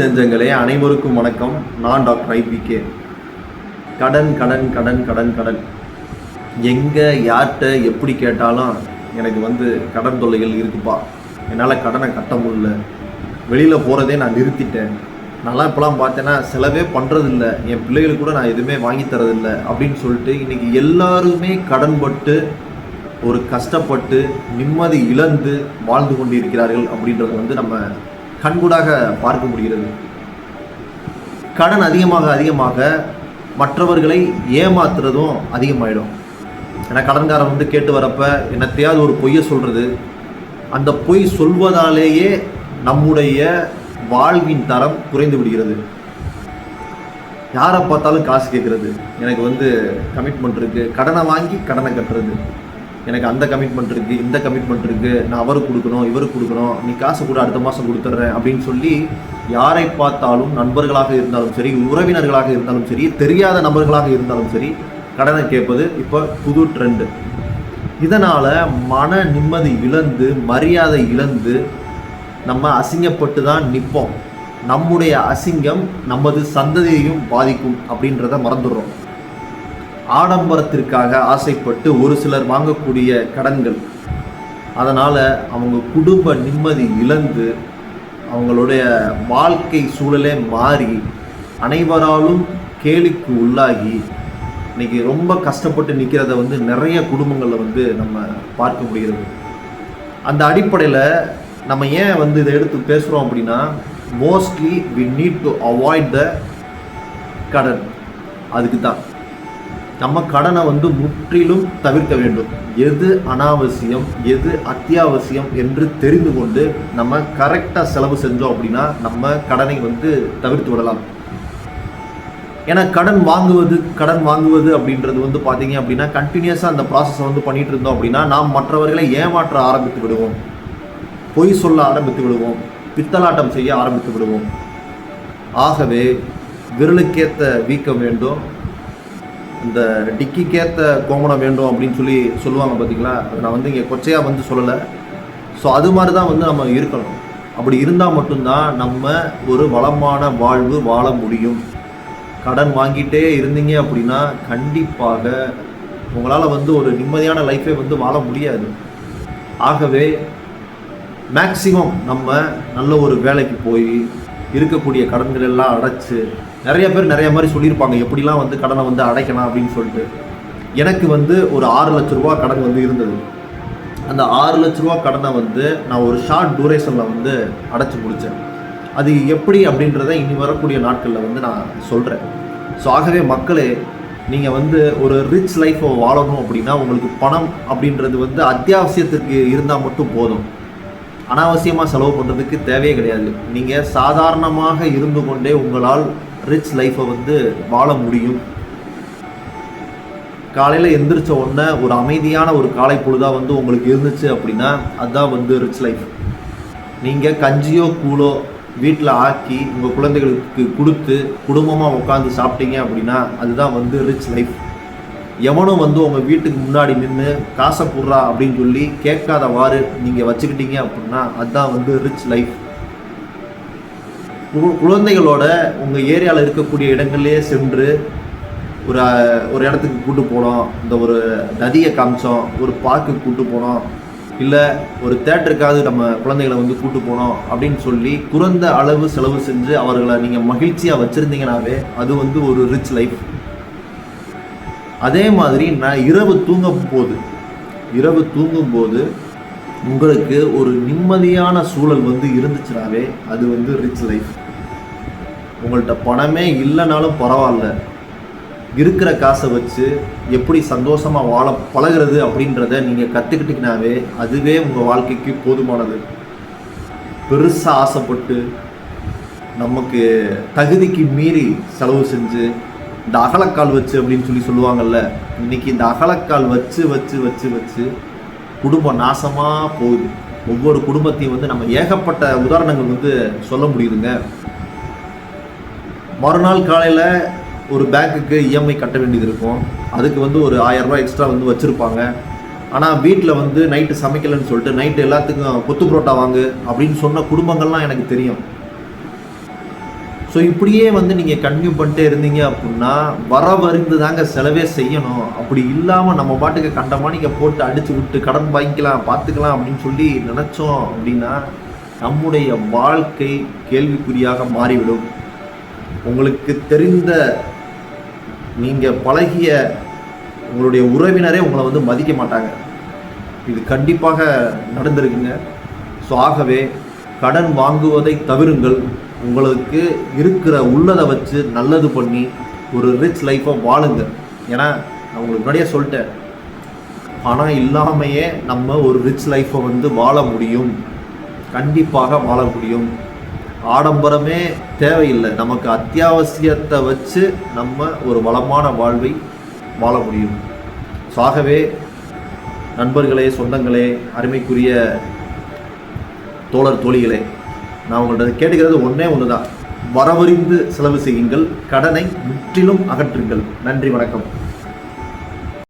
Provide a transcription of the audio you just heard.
நெஞ்சங்களே அனைவருக்கும் வணக்கம். நான் டாக்டர் ஐபிகே கடன் கடன் கடன் கடன் கடன். எங்கே யார்கிட்ட எப்படி கேட்டாலும் எனக்கு வந்து கடன் தொல்லைகள் இருக்குப்பா. என்னால் கடனை கட்ட முடியல. வெளியில் போகிறதே நான் நிறுத்திட்டேன். நான்லாம் இப்போலாம் பார்த்தேன்னா செலவே பண்ணுறதில்ல என் பிள்ளைகளுக்கு கூட நான் எதுவுமே வாங்கி தரதில்ல அப்படின்னு சொல்லிட்டு இன்றைக்கி எல்லாருமே கடன்பட்டு ஒரு கஷ்டப்பட்டு நிம்மதி இழந்து வாழ்ந்து கொண்டிருக்கிறார்கள் அப்படின்றது வந்து நம்ம கண்கூடாக பார்க்க முடிகிறது. கடன் அதிகமாக அதிகமாக மற்றவர்களை ஏமாத்துறதும் அதிகமாயிடும். ஏன்னா கடன்காரன் வந்து கேட்டு வரப்ப என்னத்தையாவது ஒரு பொய்யை சொல்கிறது அந்த பொய் சொல்வதாலேயே நம்முடைய வாழ்வின் தரம் குறைந்து விடுகிறது. யாரை பார்த்தாலும் காசு கேட்குறது. எனக்கு வந்து கமிட்மெண்ட் இருக்குது கடனை வாங்கி கடனை கட்டுறது. எனக்கு அந்த கமிட்மெண்ட் இருக்குது இந்த கமிட்மெண்ட் இருக்குது நான் அவருக்கு கொடுக்கணும் இவருக்கு கொடுக்கணும் நீ காசு கூட அடுத்த மாதம் கொடுத்துட்றேன் அப்படின்னு சொல்லி யாரை பார்த்தாலும் நண்பர்களாக இருந்தாலும் சரி உறவினர்களாக இருந்தாலும் சரி தெரியாத நபர்களாக இருந்தாலும் சரி கடனை கேட்பது இப்போ புது ட்ரெண்டு இதனால் மன நிம்மதி இழந்து மரியாதை இழந்து நம்ம அசிங்கப்பட்டு தான் நிற்போம். நம்முடைய அசிங்கம் நமது சந்ததியையும் பாதிக்கும் அப்படின்றத மறந்துடுறோம். ஆடம்பரத்திற்காக ஆசைப்பட்டு ஒரு சிலர் வாங்கக்கூடிய கடன்கள். அதனால் அவங்க குடும்ப நிம்மதி இழந்து அவங்களுடைய வாழ்க்கை சூழலே மாறி அனைவராலும் கேலிக்கு உள்ளாகி இன்னைக்கு ரொம்ப கஷ்டப்பட்டு நிற்கிறத வந்து நிறைய குடும்பங்களில் வந்து நம்ம பார்க்க முடிகிறது. அந்த அடிப்படையில் நம்ம ஏன் வந்து இதை எடுத்து பேசுகிறோம் அப்படின்னா mostly we need to avoid the கடன். அதுக்கு தான் நம்ம கடனை வந்து முற்றிலும் தவிர்க்க வேண்டும். எது அனாவசியம் எது அத்தியாவசியம் என்று தெரிந்து கொண்டு நம்ம கரெக்டாக செலவு செஞ்சோம் அப்படின்னா நம்ம கடனை வந்து தவிர்த்து விடலாம். ஏன்னா கடன் வாங்குவது கடன் வாங்குவது அப்படின்றது வந்து பார்த்தீங்க அப்படின்னா கண்டினியூஸாக அந்த ப்ராசஸை வந்து பண்ணிட்டு இருந்தோம் அப்படின்னா நாம் மற்றவர்களை ஏமாற்ற ஆரம்பித்து விடுவோம். பொய் சொல்ல ஆரம்பித்து விடுவோம். பித்தலாட்டம் செய்ய ஆரம்பித்து விடுவோம். ஆகவே விரலுக்கேற்ற வீக்கம் வேண்டும். இந்த டிக்கிக்கேற்ற கோமணம் வேண்டும் அப்படின்னு சொல்லி சொல்லுவாங்க பார்த்தீங்களா அது நான் வந்து இங்கே கொச்சையாக வந்து சொல்லலை. ஸோ அது மாதிரி தான் வந்து நம்ம இருக்கணும். அப்படி இருந்தால் மட்டும்தான் நம்ம ஒரு வளமான வாழ்வு வாழ முடியும். கடன் வாங்கிட்டே இருந்தீங்க அப்படின்னா கண்டிப்பாக உங்களால் வந்து ஒரு நிம்மதியான லைஃபே வந்து வாழ முடியாது. ஆகவே மேக்சிமம் நம்ம நல்ல ஒரு வேலைக்கு போய் இருக்கக்கூடிய கடன்கள் எல்லாம் அடைச்சு நிறைய பேர் நிறைய மாதிரி சொல்லியிருப்பாங்க எப்படிலாம் வந்து கடனை வந்து அடைக்கலாம் அப்படின்னு சொல்லிட்டு. எனக்கு வந்து ஒரு ஆறு லட்ச ரூபா கடன் வந்து இருந்தது. அந்த ஆறு லட்ச ரூபா கடனை வந்து நான் ஒரு ஷார்ட் டூரேஷனில் வந்து அடைச்சி முடித்தேன் அது எப்படி அப்படின்றத இனி வரக்கூடிய நாட்களில் வந்து நான் சொல்கிறேன் ஸோ ஆகவே மக்களே நீங்கள் வந்து ஒரு ரிச் லைஃப்பை வாழணும் அப்படின்னா உங்களுக்கு பணம் அப்படின்றது வந்து அத்தியாவசியத்திற்கு இருந்தால் மட்டும் போதும். அனாவசியமாக செலவு பண்ணுறதுக்கு தேவையே கிடையாது. நீங்கள் சாதாரணமாக இருந்து கொண்டே உங்களால் ரிச் லைஃப்பை வந்து வாழ முடியும். காலையில் எந்திரிச்ச உடனே ஒரு அமைதியான ஒரு காலை பொழுதாக வந்து உங்களுக்கு இருந்துச்சு அப்படின்னா அதுதான் வந்து ரிச் லைஃப் நீங்கள் கஞ்சியோ கூழோ வீட்டில் ஆக்கி உங்கள் குழந்தைகளுக்கு கொடுத்து குடும்பமாக உட்காந்து சாப்பிட்டீங்க அப்படின்னா அதுதான் வந்து ரிச் லைஃப் எவனும் வந்து உங்கள் வீட்டுக்கு முன்னாடி நின்று காசை போடுறா அப்படின்னு சொல்லி கேட்காதவாறு நீங்கள் வச்சுக்கிட்டீங்க அப்படின்னா அதுதான் வந்து ரிச் லைஃப் குழந்தைகளோட உங்கள் ஏரியாவில் இருக்கக்கூடிய இடங்கள்லேயே சென்று ஒரு ஒரு இடத்துக்கு கூட்டு போனோம். இந்த ஒரு நதியை காமிச்சோம். ஒரு பார்க்குக்கு கூட்டு போனோம். இல்லை ஒரு தேட்டருக்காவது நம்ம குழந்தைகளை வந்து கூட்டு போனோம் அப்படின்னு சொல்லி குறைந்த அளவு செலவு செஞ்சு அவர்களை நீங்கள் மகிழ்ச்சியாக வச்சுருந்தீங்கனாவே அது வந்து ஒரு ரிச் லைஃப் அதே மாதிரி நான் இரவு தூங்கும் போது இரவு தூங்கும்போது உங்களுக்கு ஒரு நிம்மதியான சூழல் வந்து இருந்துச்சுனாவே அது வந்து ரிச் லைஃப் உங்கள்கிட்ட பணமே இல்லைனாலும் பரவாயில்ல. இருக்கிற காசை வச்சு எப்படி சந்தோஷமாக வாழ பழகிறது அப்படின்றத நீங்கள் கற்றுக்கிட்டீங்கனாவே அதுவே உங்கள் வாழ்க்கைக்கு போதுமானது. பெருசாக ஆசைப்பட்டு நமக்கு தகுதிக்கு மீறி செலவு செஞ்சு இந்த அகலக்கால் வச்சு அப்படின்னு சொல்லி சொல்லுவாங்கள்ல இன்னைக்கு இந்த அகலக்கால் வச்சு வச்சு வச்சு வச்சு குடும்பம் நாசமாக போகுது. ஒவ்வொரு குடும்பத்தையும் வந்து நம்ம ஏகப்பட்ட உதாரணங்கள் வந்து சொல்ல முடியுதுங்க. மறுநாள் காலையில் ஒரு பேங்க்குக்கு இஎம்ஐ கட்ட வேண்டியது இருக்கும். அதுக்கு வந்து ஒரு ஆயிரம் எக்ஸ்ட்ரா வந்து வச்சுருப்பாங்க. ஆனால் வீட்டில் வந்து நைட்டு சமைக்கலைன்னு சொல்லிட்டு நைட்டு எல்லாத்துக்கும் கொத்து புரோட்டா வாங்கு அப்படின்னு சொன்ன குடும்பங்கள்லாம் எனக்கு தெரியும். ஸோ இப்படியே வந்து நீங்கள் கன்டினியூ பண்ணிட்டே இருந்தீங்க அப்படின்னா வர வருந்து தாங்க செலவே செய்யணும். அப்படி இல்லாமல் நம்ம பாட்டுக்கு கண்டமானிக்க போட்டு அடித்து விட்டு கடன் வாங்கிக்கலாம் பார்த்துக்கலாம் அப்படின்னு சொல்லி நினச்சோம் அப்படின்னா நம்முடைய வாழ்க்கை கேள்விக்குறியாக மாறிவிடும். உங்களுக்கு தெரிந்த நீங்கள் பழகிய உங்களுடைய உறவினரே உங்களை வந்து மதிக்க மாட்டாங்க. இது கண்டிப்பாக நடந்திருக்குங்க. ஸோ ஆகவே கடன் வாங்குவதை தவிருங்கள். உங்களுக்கு இருக்கிற உள்ளதை வச்சு நல்லது பண்ணி ஒரு ரிச் லைஃப்பை வாழுங்க. ஏன்னா நான் உங்களுக்கு முன்னாடியே சொல்லிட்டேன். பணம் இல்லாமையே நம்ம ஒரு ரிச் லைஃப்பை வந்து வாழ முடியும். கண்டிப்பாக வாழ முடியும். ஆடம்பரமே தேவையில்லை. நமக்கு அத்தியாவசியத்தை வச்சு நம்ம ஒரு வளமான வாழ்வை வாழ முடியும். ஸோ ஆகவே நண்பர்களே சொந்தங்களே அருமைக்குரிய தோழர் தோழிகளே நான் உங்கள்கிட்ட கேட்டுக்கிறது ஒன்றே ஒன்று தான் வரவறிந்து செலவு செய்யுங்கள். கடனை முற்றிலும் அகற்றுங்கள். நன்றி வணக்கம்.